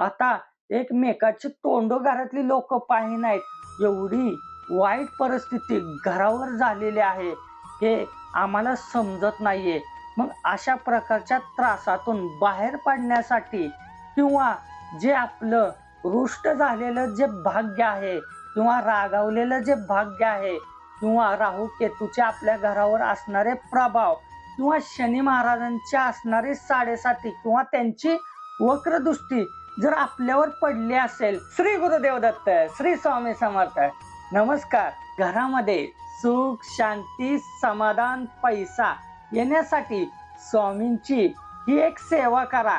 आता एकमेकाची तोंड घरातली लोक पाहि नाहीत. एवढी वाईट परिस्थिती घरावर झालेली आहे. हे आम्हाला समजत नाहीये. मग अशा प्रकारच्या त्रासातून बाहेर पडण्यासाठी किंवा जे आपलं रुष्ट झालेलं जे भाग्य आहे किंवा रागावलेलं जे भाग्य आहे किंवा राहू केतूचे आपल्या घरावर असणारे प्रभाव किंवा शनी महाराजांचे असणारे साडेसाती किंवा त्यांची वक्रदृष्टी जर आपल्यावर पडली असेल श्री गुरुदेव दत्त श्री स्वामी समर्थ नमस्कार. घरामध्ये सुख शांती समाधान पैसा येण्यासाठी स्वामींची ही एक सेवा करा.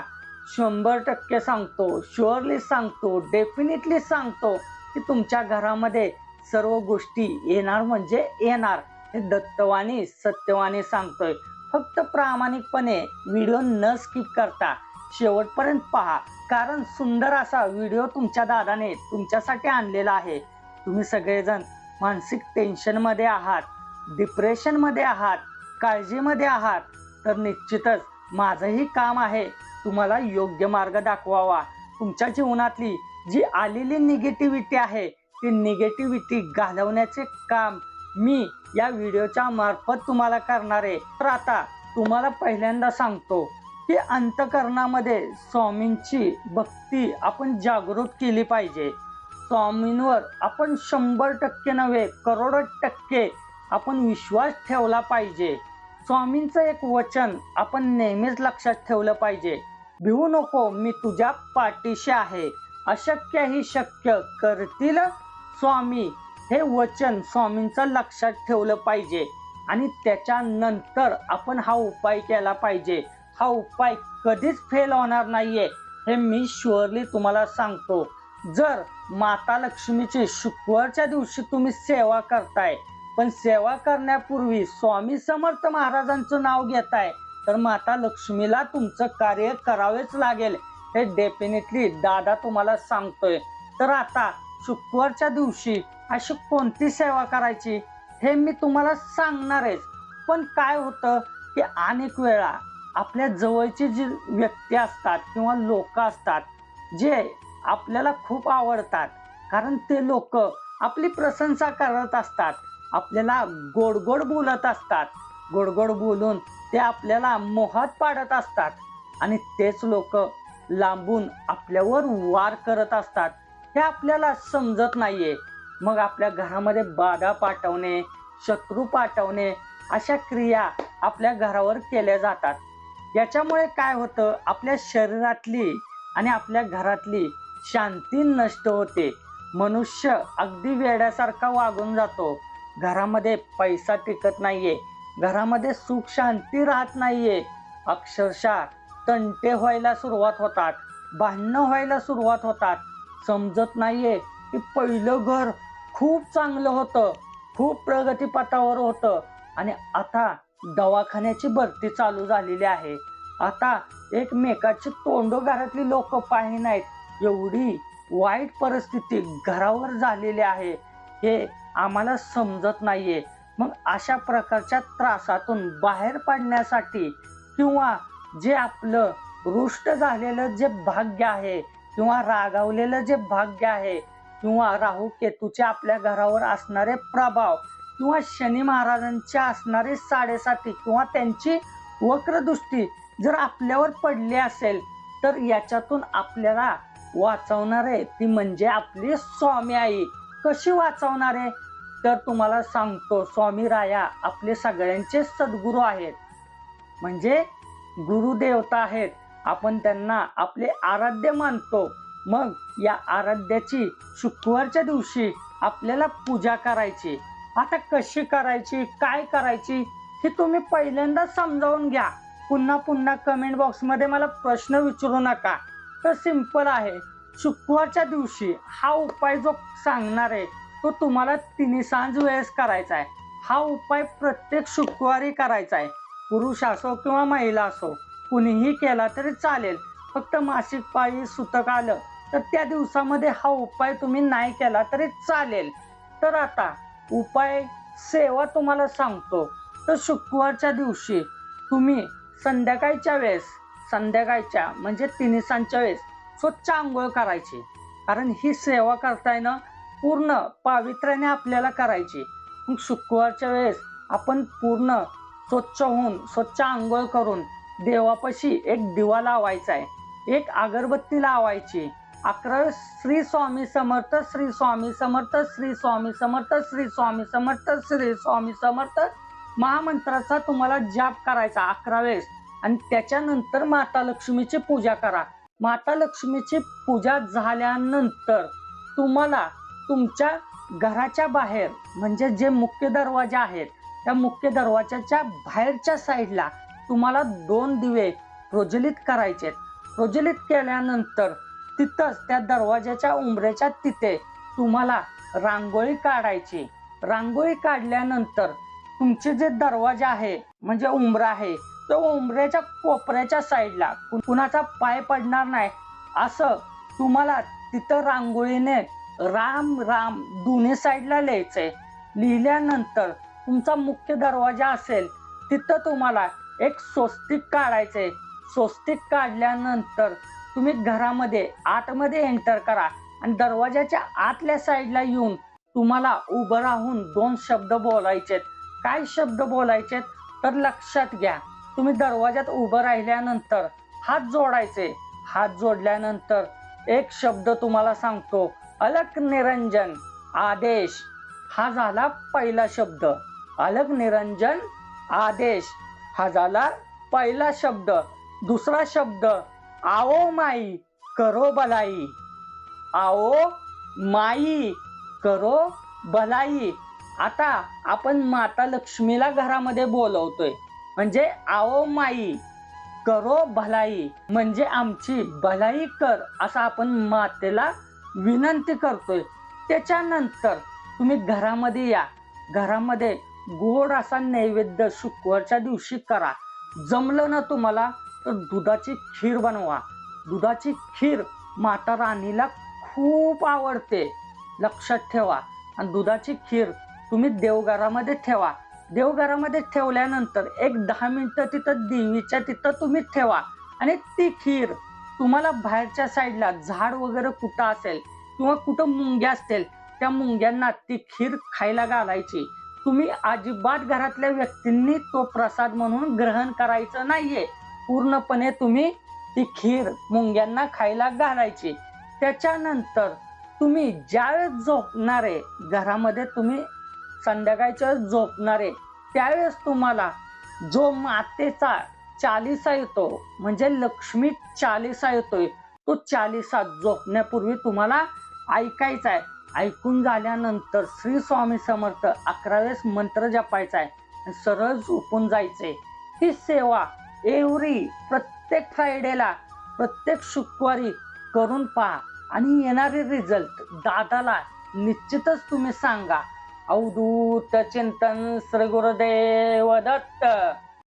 शंभर टक्के सांगतो शुअरली सांगतो डेफिनेटली सांगतो की तुमच्या घरामध्ये सर्व गोष्टी येणार म्हणजे येणार. हे दत्तवाणी सत्यवाणी सांगतोय. फक्त प्रामाणिकपणे व्हिडिओ न स्किप करता शेवटपर्यंत पहा. कारण सुंदर असा व्हिडिओ तुमच्या दादाने तुमच्यासाठी आणलेला आहे. तुम्ही सगळेजण मानसिक टेन्शनमध्ये आहात डिप्रेशनमध्ये आहात काळजीमध्ये आहात तर निश्चितच माझंही काम आहे. तुम्हाला योग्य मार्ग दाखवावा. तुमच्या जीवनातली जी आलेली निगेटिव्हिटी आहे ती निगेटिव्हिटी घालवण्याचे काम मी या व्हिडिओच्या मार्फत तुम्हाला करणार आहे. तर आता तुम्हाला पहिल्यांदा सांगतो की अंतकरणामध्ये स्वामींची भक्ती आपण जागृत केली पाहिजे. स्वामींवर आपण शंभर टक्के नव्हे करोड टक्के आपण विश्वास ठेवला पाहिजे. स्वामींचं एक वचन आपण नेहमीच लक्षात ठेवलं पाहिजे. भिवू नको मी तुझ्या पाठीशी आहे. अशक्य ही शक्य करतील स्वामी. हे वचन स्वामींचं लक्षात ठेवलं पाहिजे. आणि त्याच्यानंतर आपण हा उपाय केला पाहिजे. हा उपाय कधीच फेल होणार नाहीये हे मी शुअरली तुम्हाला सांगतो. जर माता लक्ष्मीची शुक्रवारच्या दिवशी तुम्ही सेवा करताय पण सेवा करण्यापूर्वी स्वामी समर्थ महाराजांचं नाव घेताय तर माता लक्ष्मीला तुमचं कार्य करावेच लागेल हे डेफिनेटली दादा तुम्हाला सांगतोय. तर आता शुक्रवारच्या दिवशी अशी कोणती सेवा करायची हे मी तुम्हाला सांगणारच. पण काय होतं की अनेक वेळा आपल्या जवळची जी व्यक्ती असतात किंवा लोक असतात जे आपल्याला खूप आवडतात कारण ते लोक आपली प्रशंसा करत असतात आपल्याला गोड गोड बोलत असतात गोड गोड बोलून ते आपल्याला मोहात पाडत असतात आणि तेच लोक लांबून आपल्यावर वार करत असतात. हे आपल्याला समजत नाहीये. मग आपल्या घरामध्ये बाधा पाठवणे शत्रू पाठवणे अशा क्रिया आपल्या घरावर केल्या जातात. याच्यामुळे काय होतं? आपल्या शरीरातली आणि आपल्या घरातली शांती नष्ट होते. मनुष्य अगदी वेड्यासारखा वागून जातो. घरामध्ये पैसा टिकत नाहीये. घरामध्ये सुख शांती राहत नाहीये. अक्षरशः तंटे व्हायला सुरुवात होतात. भांडणं व्हायला सुरुवात होतात. समजत नाहीये की पहिलं घर खूप चांगलं होतं. खूप प्रगतीपथावर होतं. आणि आता दवाखान्याची भरती चालू झालेली आहे. आता एकमेकाची तोंड घरातली लोक पाहि नाहीत. एवढी वाईट परिस्थिती घरावर झालेली आहे. हे आम्हाला समजत नाहीये. मग अशा प्रकारच्या त्रासातून बाहेर पडण्यासाठी किंवा जे आपलं रुष्ट झालेलं जे भाग्य आहे किंवा रागावलेलं जे भाग्य आहे किंवा राहू केतूचे आपल्या घरावर असणारे प्रभाव किंवा शनी महाराजांच्या असणारे साडेसाती किंवा त्यांची वक्रदृष्टी जर आपल्यावर पडली असेल तर याच्यातून आपल्याला वाचवणार आहे. ती म्हणजे आपली स्वामी आई. कशी वाचवणार आहे? तर तुम्हाला सांगतो स्वामी राया आपले सगळ्यांचे सद्गुरू आहेत. म्हणजे गुरुदेवता आहेत. आपण त्यांना आपले आराध्य मानतो. मग या आराध्याची शुक्रवारच्या दिवशी आपल्याला पूजा करायची. आता कशी करायची काय करायची हे तुम्ही पहिल्यांदा समजावून घ्या. पुन्हा पुन्हा कमेंट बॉक्समध्ये मला प्रश्न विचारू नका. तर सिंपल आहे. शुक्रवारच्या दिवशी हा उपाय जो सांगणार आहे तो तुम्हाला तिन्ही सांज वेळेस करायचा आहे. हा उपाय प्रत्येक शुक्रवारी करायचा आहे. पुरुष असो किंवा महिला असो कुणीही केला तरी चालेल. फक्त मासिक पाळी सुतक आलं तर त्या दिवसामध्ये हा उपाय तुम्ही नाही केला तरी चालेल. तर आता उपाय सेवा तुम्हाला सांगतो. तर शुक्रवारच्या दिवशी तुम्ही संध्याकाळच्या वेळेस संध्याकाळच्या म्हणजे तिन्हीसांच्या वेळेस स्वच्छ आंघोळ करायची. कारण ही सेवा करताय ना पूर्ण पावित्र्याने आपल्याला करायची. मग शुक्रवारच्या वेळेस आपण पूर्ण स्वच्छ होऊन स्वच्छ आंघोळ करून देवापाशी एक दिवा लावायचा आहे एक अगरबत्ती लावायची. अकरा श्री स्वामी समर्थ श्री स्वामी समर्थ श्री स्वामी समर्थ श्री स्वामी समर्थ श्री स्वामी समर्थ. महामंत्राचा तुम्हाला जाप करायचा अकरा वेळेस. आणि त्याच्यानंतर माता लक्ष्मीची पूजा करा. माता लक्ष्मीची पूजा झाल्यानंतर तुम्हाला तुमच्या घराच्या बाहेर म्हणजे जे मुख्य दरवाजा आहेत त्या मुख्य दरवाजाच्या बाहेरच्या साईडला तुम्हाला दोन दिवे प्रज्वलित करायचे प्रज्वलित केल्यानंतर तिथंच त्या दरवाजाच्या उंबऱ्याच्या तिथे तुम्हाला रांगोळी काढायची. रांगोळी काढल्यानंतर तुमचे जे दरवाजा आहे म्हणजे उंबरा आहे तो उंबऱ्याच्या कोपऱ्याच्या साईडला कुणाचा पाय पडणार नाही. असं तुम्हाला तिथं रांगोळीने राम राम दोन्ही साईडला लिहायचंय. लिहिल्यानंतर तुमचा मुख्य दरवाजा असेल तिथं तुम्हाला एक स्वस्तिक काढायचंय. स्वस्तिक काढल्यानंतर तुम्ही घरामध्ये आतमध्ये एंटर करा आणि दरवाजाच्या आतल्या साईडला येऊन तुम्हाला उभं राहून दोन शब्द बोलायचेत. काय शब्द बोलायचेत? तर लक्षात घ्या. तुम्ही दरवाजात उभं राहिल्यानंतर हात जोडायचे. हात जोडल्यानंतर एक शब्द तुम्हाला सांगतो. अलक निरंजन. आदेश. हा झाला पहिला शब्द. अलक निरंजन. आदेश. हा झाला पहिला शब्द. दुसरा शब्द. आओ माई करो भलाई. आओ माई करो भलाई. आता आपण माता लक्ष्मीला घरामध्ये बोलवतोय. म्हणजे आओ माई करो भलाई. म्हणजे आमची भलाई कर असं आपण मातेला विनंती करतोय. त्याच्यानंतर तुम्ही घरामध्ये या. घरामध्ये गोड असा नैवेद्य शुक्रवारच्या दिवशी करा. जमलं ना तुम्हाला तर दुधाची खीर बनवा. दुधाची खीर माता राणीला खूप आवडते. लक्षात ठेवा. आणि दुधाची खीर तुम्ही देवघरामध्ये ठेवा. देवघरामध्ये ठेवल्यानंतर एक दहा मिनटं तिथं देवीच्या तिथं तुम्ही ठेवा. आणि ती खीर तुम्हाला बाहेरच्या साईडला झाड वगैरे कुठं असेल किंवा कुठं मुंग्या असतील त्या मुंग्यांना ती खीर खायला घालायची. तुम्ही अजिबात घरातल्या व्यक्तींनी तो प्रसाद म्हणून ग्रहण करायचं नाहीये. पूर्णपणे तुम्ही ती खीर मुंग्यांना खायला घालायची. त्याच्यानंतर तुम्ही ज्यावेळेस झोपणारे घरामध्ये तुम्ही संध्याकाळच्या वेळेस झोपणारे त्यावेळेस तुम्हाला जो मातेचा चालिसा येतो म्हणजे लक्ष्मी चालिसा येतोय तो चालिसा झोपण्यापूर्वी तुम्हाला ऐकायचा आहे. ऐकून झाल्यानंतर श्री स्वामी समर्थ अकरा वेळेस मंत्र जपायचा आहे. सरळ झोपून जायचे. ही सेवा एव्हरी प्रत्येक फ्रायडेला प्रत्येक शुक्रवारी करून पहा. आणि येणारे रिझल्ट दादाला निश्चितच तुम्ही सांगा. अवधूत चिंतन श्री गुरुदेव दत्त.